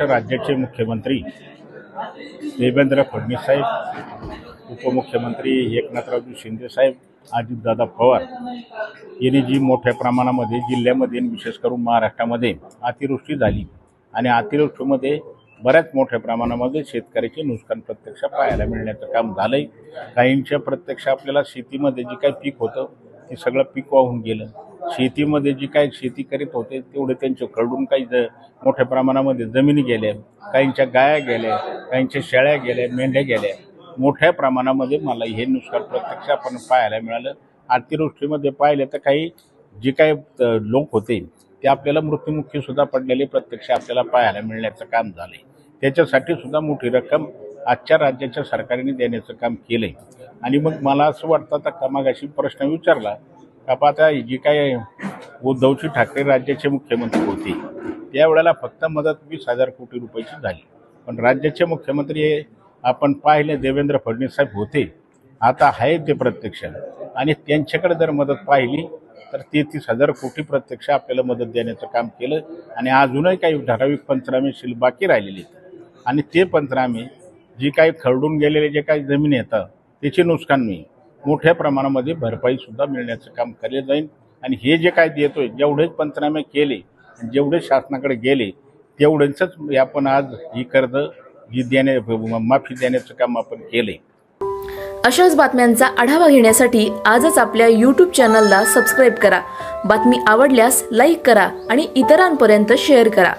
महाराष्ट्र राज्याचे मुख्यमंत्री देवेंद्र फडणवीस साहेब उपमुख्यमंत्री एकनाथरावजी शिंदे साहेब अजितदादा पवार यांनी जी मोठ्या प्रमाणामध्ये जिल्ह्यामध्ये विशेष करून महाराष्ट्रामध्ये अतिवृष्टी झाली आणि अतिवृष्टीमध्ये बऱ्याच मोठ्या प्रमाणामध्ये शेतकऱ्याचे नुकसान प्रत्यक्ष पाहायला मिळण्याचं काम झालं आहे काहींच्या प्रत्यक्ष आपल्याला शेतीमध्ये जे काही पीक होतं ते सगळं पीक वाहून गेलं. शेतीमध्ये जी काही शेती करीत होते तेवढे त्यांच्याकडून काही ज मोठ्या प्रमाणामध्ये जमिनी गेल्या. काहींच्या गाया गेल्या काहींच्या शेळ्या गेल्या मेंढ्या गेल्या. मोठ्या प्रमाणामध्ये मला हे नुकसान प्रत्यक्ष आपण पाहायला मिळालं. अतिवृष्टीमध्ये पाहिलं तर काही जे काही लोक होते ते आपल्याला मृत्युमुखी सुद्धा पडलेले प्रत्यक्ष आपल्याला पाहायला मिळण्याचं काम झालंय. त्याच्यासाठी सुद्धा मोठी रक्कम आजच्या राज्याच्या सरकारने देण्याचं काम केलंय. आणि मग मला असं वाटतं आता कामागाशी प्रश्न विचारला आता जी काय उद्धवजी ठाकरे राज्याचे मुख्यमंत्री होते त्यावेळेला फक्त मदत वीस हजार कोटी रुपयाची झाली. पण राज्याचे मुख्यमंत्री हे आपण पाहिले देवेंद्र फडणवीस साहेब होते. आता आहेत ते प्रत्यक्ष. आणि त्यांच्याकडे जर मदत पाहिली तर तेहतीस हजार कोटी प्रत्यक्ष आपल्याला मदत देण्याचं काम केलं. आणि अजूनही काही ठराविक पंचनामे शिल बाकी राहिलेले आहेत. आणि ते पंचनामे जी काही खरडून गेलेले जे काही जमीन येतं त्याचे नुकसान मी मोठ्या प्रमाणामध्ये भरपाई सुद्धा मिळण्याचं काम केले जाईल. आणि हे जे काय देतोय जेवढेच पंचनामे केले आणि जेवढे शासनाकडे गेले तेवढ्यांचंच आपण आज ही कर्ज जी देणे माफी देण्याचं काम आपण केले. अशाच बातम्यांचा आढावा घेण्यासाठी आजच आपल्या यूट्यूब चॅनलला सबस्क्राईब करा. बातमी आवडल्यास लाईक करा आणि इतरांपर्यंत शेअर करा.